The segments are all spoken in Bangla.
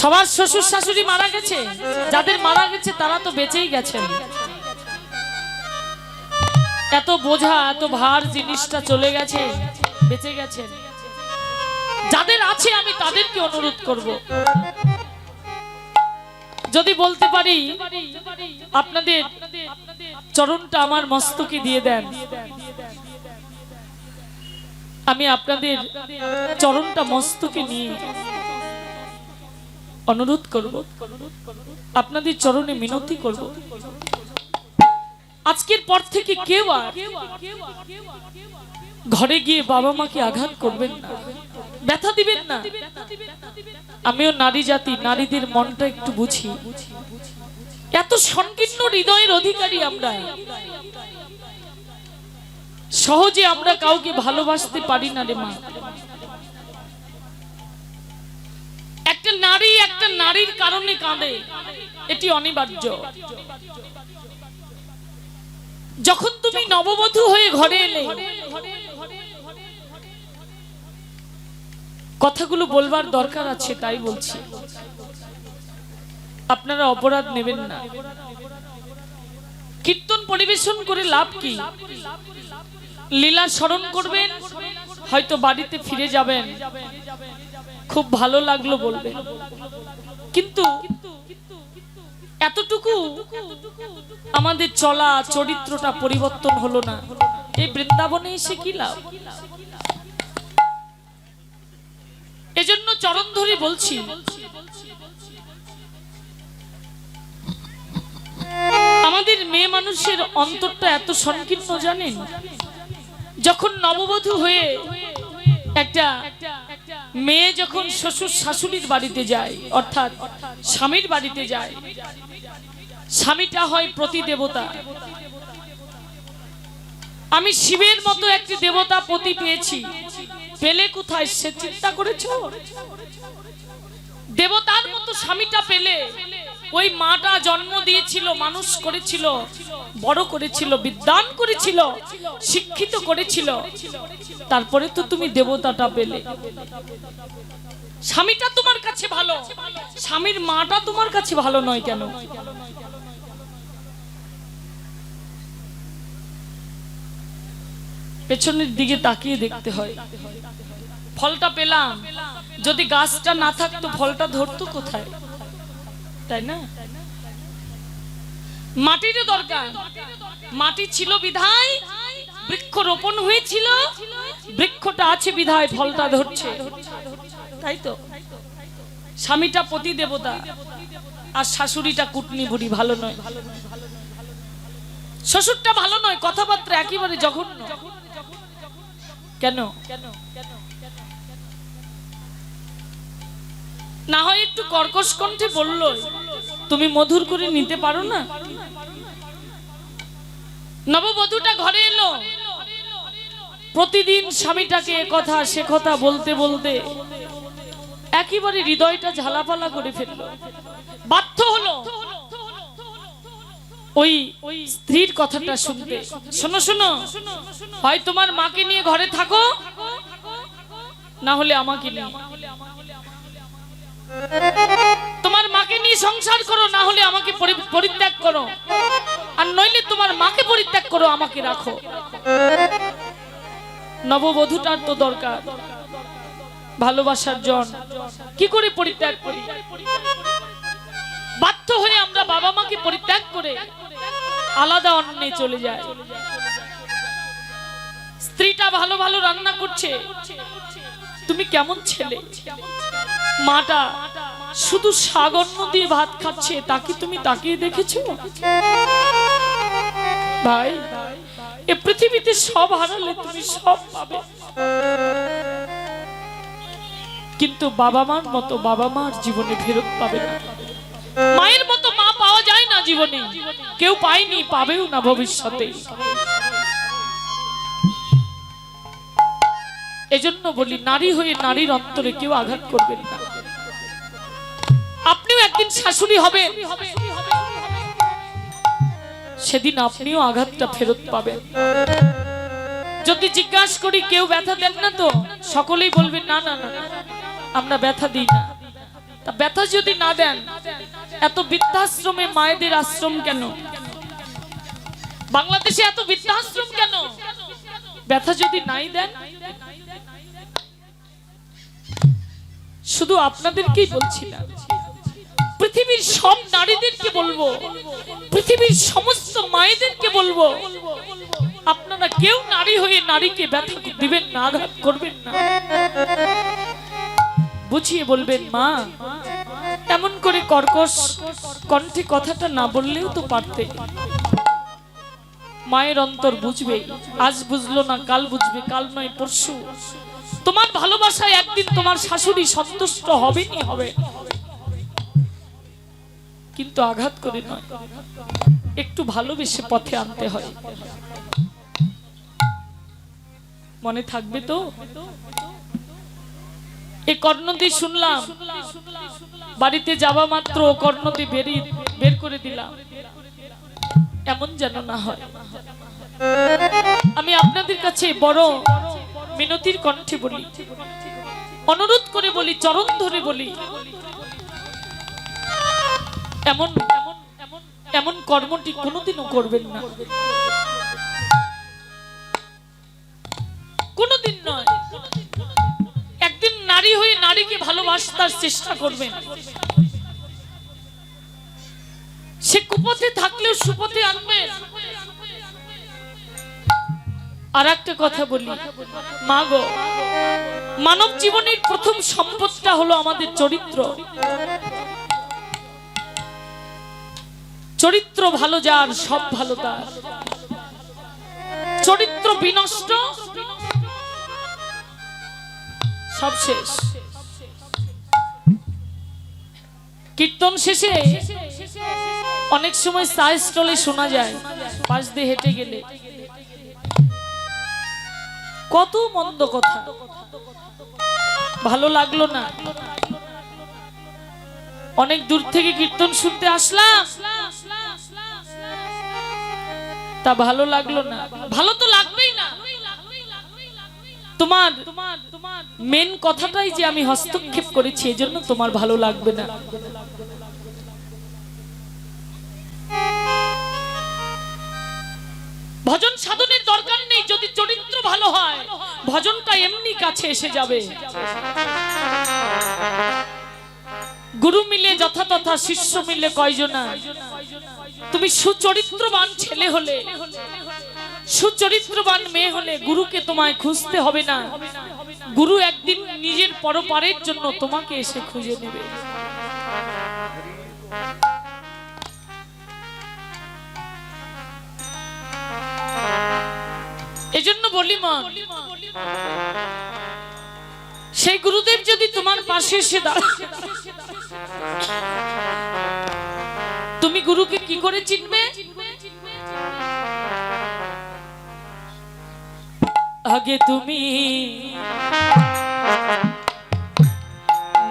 সবার শ্বশুর শাশুড়ি মারা গেছে। যাদের মারা গেছে, তারা তো বেঁচেই গেছেন। এত বোঝা, এত ভার জিনিসটা চলে গেছে, বেঁচে গেছেন। যাদের আছে, আমি তাদেরকে অনুরোধ করব। যদি বলতে পারি, আপনাদের চরণটা আমার মস্তকে দিয়ে দেন। আমি আপনাদের চরণটা মস্তকে নিয়ে অনুরোধ করব, আপনাদের চরণে মিনতি করব। আজকের পর থেকে কেউ আর ঘরে গিয়ে বাবা মাকে আঘাত করবেন না। ব্যথা দিবেন না। আমিও নারী জাতি, নারীদের মনটা একটু বুঝি। এত সংকীর্ণ হৃদয়ের অধিকারী আমরা। সহজে আমরা কাউকে ভালোবাসতে পারি না রে মা। একটা নারী একটা নারীর কারণে কাঁদে। এটি অনিবার্য। যখন তুমি নববধূ হয়ে ঘরে এলে, কথাগুলো বলবার দরকার আছে, তাই বলছি। আপনারা অপরাধ নেবেন না। কীর্তন পরিবেশন করে লাভ কি? লীলা স্মরণ করবেন? হয়তো বাড়িতে ফিরে যাবেন। খুব ভালো লাগল বলবেন কিন্তু এতটুকু আমাদের চলা চরিত্রটা পরিবর্তন হলো না। এই বৃন্দাবনে এসে কি লাভ? এজন্য চরণ ধরে বলছি, আমাদের মেয়ে মানুষের অন্তরটা এত সংকীর্ণ জানেন? যখন নববধূ হয়ে একটা মেয়ে যখন শ্বশুর শাশুড়ির বাড়িতে যায়, অর্থাৎ স্বামীর বাড়িতে যায়, স্বামীটা হয় প্রতি দেবতা আমি শিবের মতো একটি দেবতা পতি পেয়েছি। পেলে কোথায় সে চিন্তা করেছ? দেবতার মতো স্বামীটা পেলে ওই মাটা জন্ম দিয়েছিল, মানুষ করেছিল, বড় করেছিল বিদ্যান করেছিল, শিক্ষিত করেছিল। তারপরে তো তুমি দেবতাটা পেলে। স্বামীটা তোমার কাছে ভালো, স্বামীর মাটা তোমার কাছে ভালো নয় কেন? পেছনের দিকে তাকিয়ে দেখতে হয়। ফলটা পেলাম। যদি গাছটা না থাকতো, ফলটা ধরতো কোথায়? তাই না? মাটিরও দরকার। মাটি ছিল বিধায় বৃক্ষ রোপণ হয়েছিল, বৃক্ষটা আছে বিধায়, ফলটা ধরছে। তাই তো? স্বামীটা পতি দেবতা আর শাশুড়িটা কুটনি বুড়ি ভালো নয়। শ্বশুরটা ভালো নয়, কথাবার্তা একেবারে জঘন্য। কেন? না হয় একটু কর্কশ কণ্ঠে বলল। তুমি মধুর করে নিতে পারো না? নববধূটা ঘরে এলো। প্রতিদিন স্বামীটাকে কথা, সে কথা বলতে বলতে একেবারে হৃদয়টা ঝালাপালা করে ফেলল। বাধ্য হলো ওই ওই স্ত্রীর কথাটা শুনতে। শোনো শোনো, হয় তোমার মাকে নিয়ে ঘরে থাকো, না হলে আমাকে নিয়ে। তোমার মাকে নিয়ে সংসার করো, না হলে আমাকে পরিত্যাগ করো। আর নইলে তোমার মাকে পরিত্যাগ করো, আমাকে রাখো। নববধূটার তো দরকার। ভালোবাসার জন। কি করে পরিত্যাগ করি? বাধ্য হয়ে আমরা বাবা মাকে পরিত্যাগ করে আলাদা অন্যে চলে যায় স্ত্রীটা ভালো ভালো রান্না করছে। তুমি কেমন ছেলে? মাটা শুধু সাগর্ণ দিয়ে ভাত খাচ্ছে তাকে তুমি তাকিয়ে দেখেছ? ভাই, এ পৃথিবীতে সব হারালে তুমি সব পাবে। কিন্তু বাবা মার মতো বাবা মার জীবনে ফেরত পাবে না। মায়ের মতো মা পাওয়া যায় না জীবনে। কেউ পায়নি, পাবেও না ভবিষ্যতে। এজন্য বলি, নারী হয়ে নারীর অন্তরে কেউ আঘাত করবেন না। একদিন শাশুড়ি হবেন সেদিন আপনিও আঘাতটা ফেরত পাবেন। যদি জিজ্ঞাসা করি, কেউ ব্যথা দেন না তো? সকলেই বলবেন না না না, আমরা ব্যথা দিই না। তা ব্যথা যদি না দেন, এত বৃদ্ধাশ্রমে মায়েদের আশ্রম কেন? বাংলাদেশে এত বৃদ্ধাশ্রম কেন? ব্যথা যদি নাই দেন, শুধু আপনাদেরকেই বলছি না। পৃথিবীর সব নারীদেরকে বলব, পৃথিবীর সমস্ত মায়েদেরকে বলব, আপনারা কেউ নারী হয়ে নারীকে ব্যথা দিবেন না, আঘাত করবেন না। বুঝিয়ে বলবেন, মা, এমন করে কর্কশ কণ্ঠে কথাটা না বললেও তো পারতে। মায়ের অন্তর বুঝবে, আজ বুঝলো না, কাল বুঝবে, কাল নয়, পরশু। তোমার ভালোবাসায় একদিন তোমার শাশুড়ি সন্তুষ্ট হবেনি হবে। কিন্তু আঘাত করে নয়। একটু ভালোবেসে পথে আনতে হয়। মনে থাকবে তো? এ কর্ণ দিয়ে শুনলাম। বাড়িতে যাওয়া মাত্র ও কর্ণ বেরিয়ে বের করে দিলাম। এমন যেন না হয়। আমি আপনাদের কাছে বড় মিনতির কণ্ঠে বলি, অনুরোধ করে বলি, চরণ ধরে বলি এমন এমন এমন এমন কর্মটি কোনোদিনও করবেন না। কোনোদিন নয়। একদিন নারী হয়ে নারীকে ভালোবাসার চেষ্টা করবেন। সে কুপথে থাকলেও সুপথে আনবেন। আর একটা কথা বলি, মা গো, মানব জীবনের প্রথম সম্পদটা হলো আমাদের চরিত্র। চরিত্র ভালো যার, সব ভালো তার। চরিত্র বিনষ্ট, সব শেষ। কীর্তন শেষে অনেক সময় চা স্টলে শোনা যায়, পাশ দিয়ে হেঁটে গেলে। কত মন্দ কথা। ভালো লাগল না। অনেক দূর থেকে কীর্তন শুনতে আসলাম। তা ভালো লাগল না। ভালো তো লাগবেই না। তোমার মেন কথাটাই যে আমি হস্তক্ষেপ করেছি, এজন্য তোমার ভালো লাগবে না। ভজন সাধনের দরকার নেই, যদি চরিত্র ভালো হয়, ভজনটা এমনি কাছে এসে যাবে। গুরু মিলে যথাতথা শিষ্য মিলে, কয়জনা? তুমি সুচরিত্রবান ছেলে হলে, সুচরিত্রবান মেয়ে হলে গুরুকে তোমায় খুঁজতে হবে না। গুরু একদিন নিজের পরপারের জন্য তোমাকে এসে খুঁজে নেবে এজন্য বলি মা, সেই গুরুদেব যদি তোমার পাশে এসে দাঁড়ায় তুমি গুরুকে কি করে চিনবে? আগে তুমি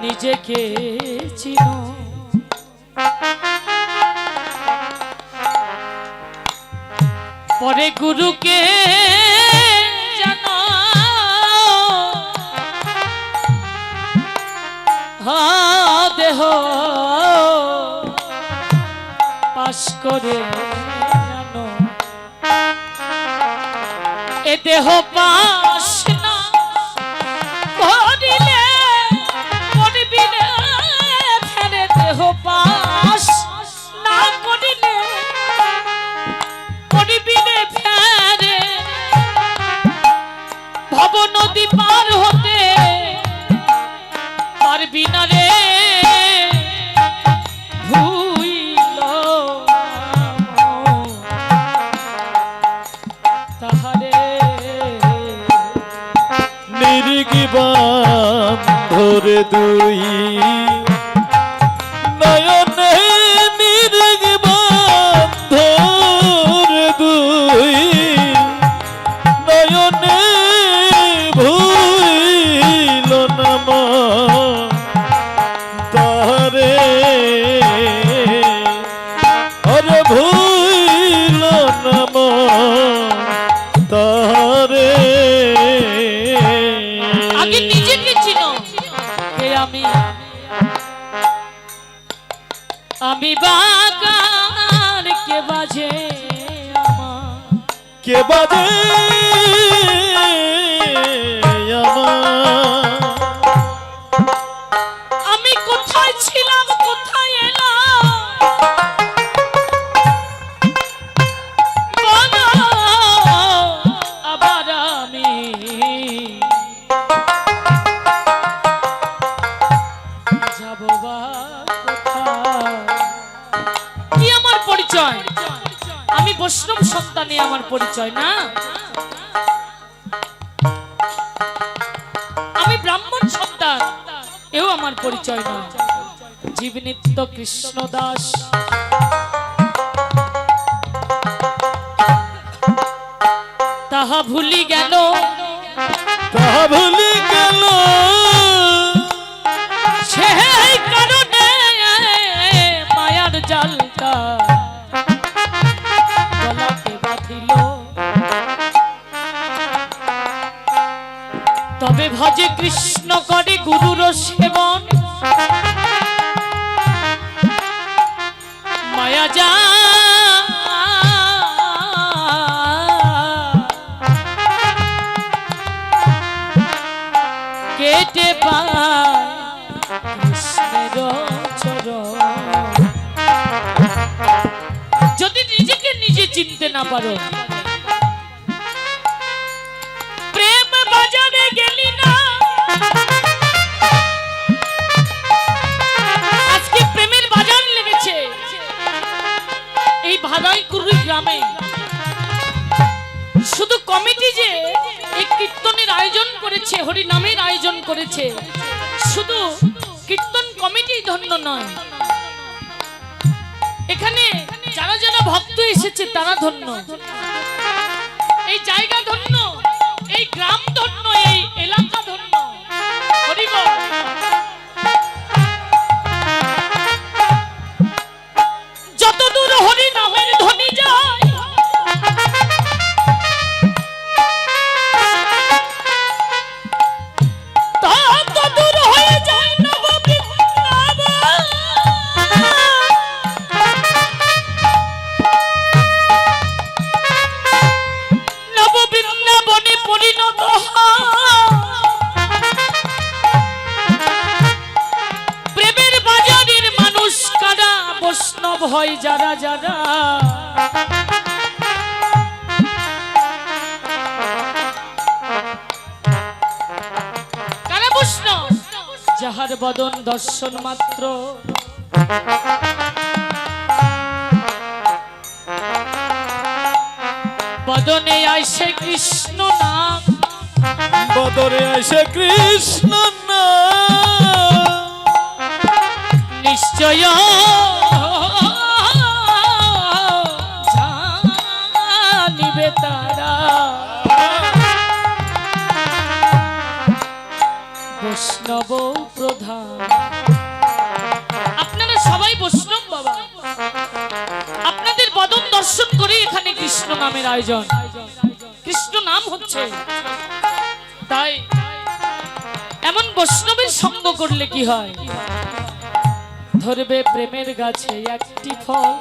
নিজেকে চিনো। পরে গুরুকে দেহ পাশ করে এ দেহ পাশ নির্গিবাম ধরে দুই বাজে আমার। কে বাজে পরিচয়, না? আমি ব্রাহ্মণ সন্তান, এও আমার পরিচয় না জীবনিত্য কৃষ্ণ দাস। তাহা ভুলি গেল। তাহা ভুলি গেল। কৃষ্ণ করে গুরুর সেবন। মায়া যা। কেটে কৃষ্ণের যদি নিজেকে নিজে চিনতে না পারো গ্রামে। শুধু কমিটি যে এই কীর্তনের আয়োজন করেছে হরি নামের আয়োজন করেছে, শুধু কীর্তন কমিটি ধন্য নয়। এখানে যারা যারা ভক্ত এসেছে, তারা ধন্য। এই জায়গা ধন্য, এই গ্রাম ধন্য, এই এলাকা ধন্য। হরি হয় যারা যারা। যাহার বদন দর্শন মাত্র। বদনে আইসে কৃষ্ণ নাম। বদরে আইসে কৃষ্ণ নাম। নিশ্চয় বৈষ্ণব প্রধান আপনারা সবাই বৈষ্ণব বাবা। আপনাদের বদন দর্শন করে এখানে কৃষ্ণ নামের আয়োজন। কৃষ্ণ নাম হচ্ছে। তাই এমন বৈষ্ণবের সঙ্গ করলে কি হয়? ধরবে প্রেমের গাছে একটি ফল।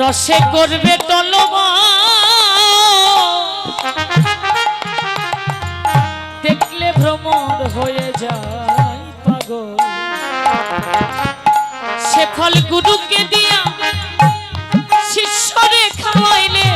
রসে করবে তলবা দেখলে ভ্রমণ হয়ে যায় পাগল। সে ফল গুরুকে দিয়া শিষ্যরে খাওয়াইলে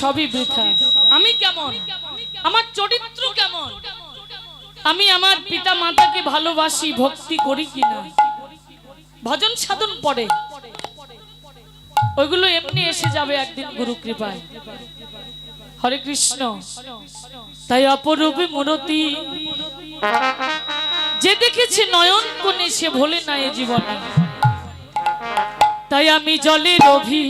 সবই বৃথা। আমি কেমন? আমার চরিত্র কেমন? আমি আমার পিতা মাতাকে ভালোবাসি, ভক্তি করি কিনা? ভজন সাধন পড়ে। ওইগুলো এমনি এসে যাবে একদিন গুরু কৃপায়। হরে কৃষ্ণ। তাই অপরূপে মূরতি। যে দেখেছে নয়ন কোণে, সে ভোলে না এ জীবনে। তাই আমি জলের অভি